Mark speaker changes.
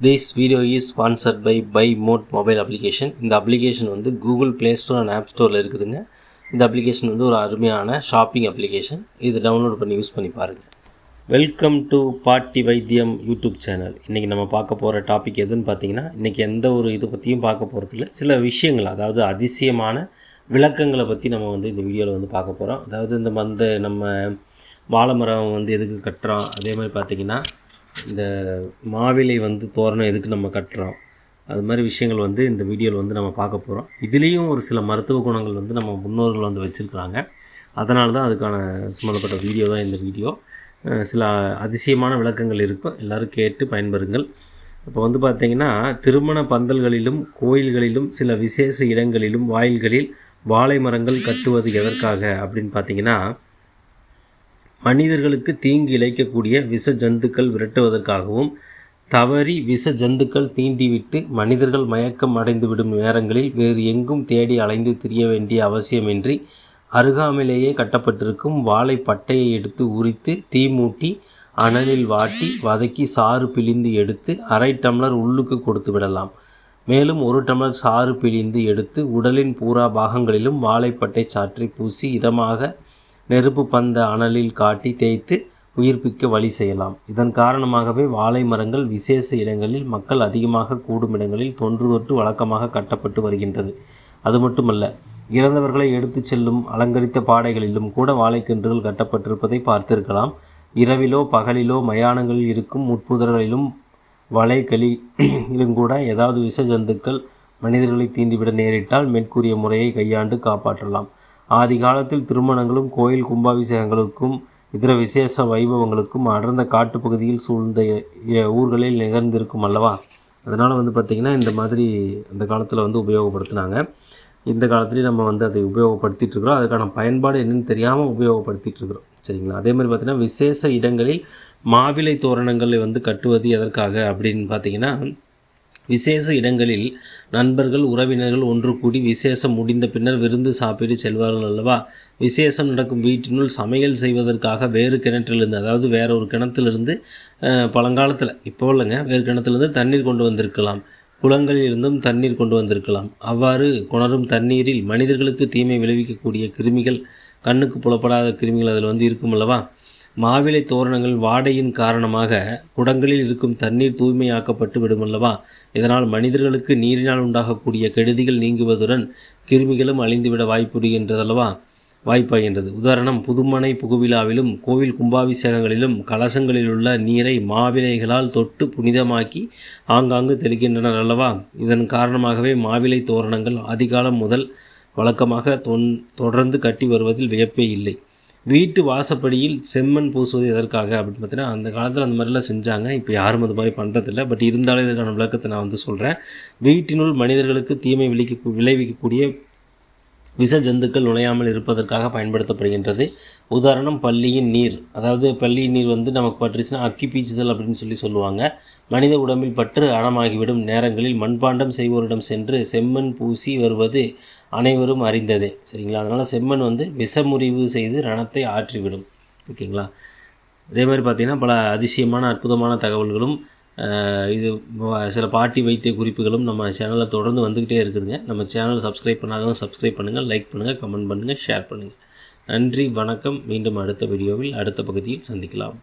Speaker 1: This video is sponsored by by mod mobile application இந்த application வந்து Google Play Store and App ஸ்டோரில் இருக்குதுங்க. இந்த அப்ளிகேஷன் வந்து ஒரு அருமையான ஷாப்பிங் அப்ளிகேஷன் இது டவுன்லோட் பண்ணி யூஸ் பண்ணி பாருங்கள் வெல்கம் டு பாட்டி வைத்தியம் யூடியூப் சேனல் இன்றைக்கி நம்ம பார்க்க போகிற டாபிக் எதுன்னு பார்த்தீங்கன்னா இன்றைக்கி எந்த ஒரு இதை பற்றியும் பார்க்க போகிறதில்ல சில விஷயங்கள் அதாவது அதிசயமான விளக்கங்களை பற்றி நம்ம வந்து இந்த வீடியோவில் வந்து பார்க்க போகிறோம் அதாவது இந்த மந்த நம்ம வாழை மரம் வந்து எதுக்கு கட்டுறோம்? அதே மாதிரி பார்த்திங்கன்னா இந்த மாவிலை வந்து தோரணம் எதுக்கு நம்ம கட்டுறோம்? அது மாதிரி விஷயங்கள் வந்து இந்த வீடியோவில் வந்து நம்ம பார்க்க போகிறோம் இதுலேயும் ஒரு சில மருத்துவ குணங்கள் வந்து நம்ம முன்னோர்கள் வந்து வச்சுருக்குறாங்க. அதனால தான் அதுக்கான சம்மந்தப்பட்ட வீடியோ தான் இந்த வீடியோ. சில அதிசயமான விளக்கங்கள் இருக்கும். எல்லோரும் கேட்டு பயன்பெறுங்கள். இப்போ வந்து பார்த்திங்கன்னா திருமண பந்தல்களிலும் கோயில்களிலும் சில விசேஷ இடங்களிலும் வாயில்களில் வாழை மரங்கள் கட்டுவது எதற்காக அப்படின்னு பார்த்தீங்கன்னா மனிதர்களுக்கு தீங்கு இழைக்கக்கூடிய விஷ ஜந்துக்கள் விரட்டுவதற்காகவும் தவறி விஷ ஜந்துக்கள் தீண்டிவிட்டு மனிதர்கள் மயக்கம் அடைந்துவிடும் நேரங்களில் வேறு எங்கும் தேடி அலைந்து திரிய வேண்டிய அவசியமின்றி அருகாமையிலேயே கட்டப்பட்டிருக்கும் வாழை பட்டையை எடுத்து உரித்து தீ மூட்டி அனலில் வாட்டி வதக்கி சாறு பிழிந்து எடுத்து அரை டம்ளர் உள்ளுக்கு கொடுத்து விடலாம். மேலும் ஒரு டம்ளர் சாறு பிழிந்து எடுத்து உடலின் பூரா பாகங்களிலும் வாழைப்பட்டை சாற்றி பூசி இதமாக நெருப்பு பந்த அனலில் காட்டி தேய்த்து உயிர்ப்பிக்க வழி செய்யலாம். இதன் காரணமாகவே வாழை மரங்கள் விசேஷ இடங்களில் மக்கள் அதிகமாக கூடும் இடங்களில் தொன்று தொட்டு வழக்கமாக கட்டப்பட்டு வருகின்றது. அது மட்டுமல்ல இறந்தவர்களை எடுத்துச் செல்லும் அலங்கரித்த பாடைகளிலும் கூட வாழைக்கன்றுகள் கட்டப்பட்டிருப்பதை பார்த்திருக்கலாம். இரவிலோ பகலிலோ மயானங்களில் இருக்கும் முட்புதர்களிலும் வளைகளிலும் கூட ஏதாவது விஷ ஜந்துக்கள் மனிதர்களை தீண்டிவிட நேரிட்டால் மேற்கூறிய முறையை கையாண்டு காப்பாற்றலாம். ஆதி காலத்தில் திருமணங்களும் கோயில் கும்பாபிஷேகங்களுக்கும் இதர விசேஷ வைபவங்களுக்கும் அடர்ந்த காட்டுப்பகுதியில் சூழ்ந்த ஊர்களில் நிகழ்ந்திருக்கும் அல்லவா? அதனால் வந்து பார்த்திங்கன்னா இந்த மாதிரி அந்த காலத்தில் வந்து உபயோகப்படுத்தினாங்க. இந்த காலத்துலேயும் நம்ம வந்து அதை உபயோகப்படுத்திகிட்ருக்குறோம் அதுக்கான பயன்பாடு என்னென்னு தெரியாமல் உபயோகப்படுத்திகிட்ருக்குறோம் சரிங்களா? அதே மாதிரி பார்த்திங்கன்னா விசேஷ இடங்களில் மாவிலை தோரணங்களை வந்து கட்டுவது எதற்காக அப்படின்னு பார்த்தீங்கன்னா விசேஷ இடங்களில் நண்பர்கள் உறவினர்கள் ஒன்று கூடி விசேஷம் முடிந்த பின்னர் விருந்து சாப்பிட்டு செல்வார்கள் அல்லவா? விசேஷம் நடக்கும் வீட்டினுள் சமையல் செய்வதற்காக வேறு கிணற்றிலிருந்து அதாவது வேற ஒரு கிணத்திலிருந்து பழங்காலத்தில் இப்போ இல்லைங்க வேறு கிணத்துலேருந்து தண்ணீர் கொண்டு வந்திருக்கலாம். குளங்களிலிருந்தும் தண்ணீர் கொண்டு வந்திருக்கலாம். அவ்வாறு கொணரும் தண்ணீரில் மனிதர்களுக்கு தீமை விளைவிக்கக்கூடிய கிருமிகள் கண்ணுக்கு புலப்படாத கிருமிகள் அதில் வந்து இருக்கும் அல்லவா? மாவிலை தோரணங்கள் வாடையின் காரணமாக குடங்களில் இருக்கும் தண்ணீர் தூய்மையாக்கப்பட்டு விடுமல்லவா? இதனால் மனிதர்களுக்கு நீரினால் உண்டாகக்கூடிய கெடுதிகள் நீங்குவதுடன் கிருமிகளும் அழிந்துவிட வாய்ப்புறுகின்றதல்லவா வாய்ப்பாகின்றது உதாரணம் புதுமனை புகுவிழாவிலும் கோவில் கும்பாபிஷேகங்களிலும் கலசங்களில் உள்ள நீரை மாவிலைகளால் தொட்டு புனிதமாக்கி ஆங்காங்கு தெளிக்கின்றனர் அல்லவா? இதன் காரணமாகவே மாவிலை தோரணங்கள் ஆதிகாலம் முதல் வழக்கமாக தொன் தொடர்ந்து கட்டி வருவதில் வியப்பே இல்லை. வீட்டு வாசப்படியில் செம்மண் பூசுவது எதற்காக அப்படின்னு பார்த்தீங்கன்னா அந்த காலத்தில் அந்த மாதிரிலாம் செஞ்சாங்க. இப்போ யாரும் அது மாதிரி பண்ணுறதில்ல பட் இருந்தாலும் இதற்கான விளக்கத்தை நான் வந்து சொல்கிறேன் வீட்டினுள் மனிதர்களுக்கு தீமை விளைவிக்க விளைவிக்கக்கூடிய விஷ ஜந்துக்கள் நுழையாமல் இருப்பதற்காக பயன்படுத்தப்படுகின்றது. உதாரணம் பள்ளியின் நீர். அதாவது பள்ளியின் நீர் வந்து நமக்கு பற்றுச்சுன்னா அக்கி பீச்சுதல் அப்படின்னு சொல்லி சொல்லுவாங்க. மனித உடம்பில் பற்று அணமாகிவிடும் நேரங்களில் மண்பாண்டம் செய்வோரிடம் சென்று செம்மண் பூசி வருவது அனைவரும் அறிந்ததே. சரிங்களா? அதனால் செம்மண் வந்து விஷமுறிவு செய்து ரணத்தை ஆற்றிவிடும். ஓகேங்களா? அதே மாதிரி பார்த்திங்கன்னா பல அதிசயமான அற்புதமான தகவல்களும் இது சில பாட்டி வைத்திய குறிப்புகளும் நம்ம சேனலில் தொடர்ந்து வந்துக்கிட்டே இருக்குதுங்க. நம்ம சேனலை சப்ஸ்கிரைப் பண்ணாதவங்க சப்ஸ்கிரைப் பண்ணுங்கள் லைக் பண்ணுங்கள் கமெண்ட் பண்ணுங்கள் ஷேர் பண்ணுங்கள் நன்றி வணக்கம். மீண்டும் அடுத்த வீடியோவில் அடுத்த பகுதியில் சந்திக்கலாம்.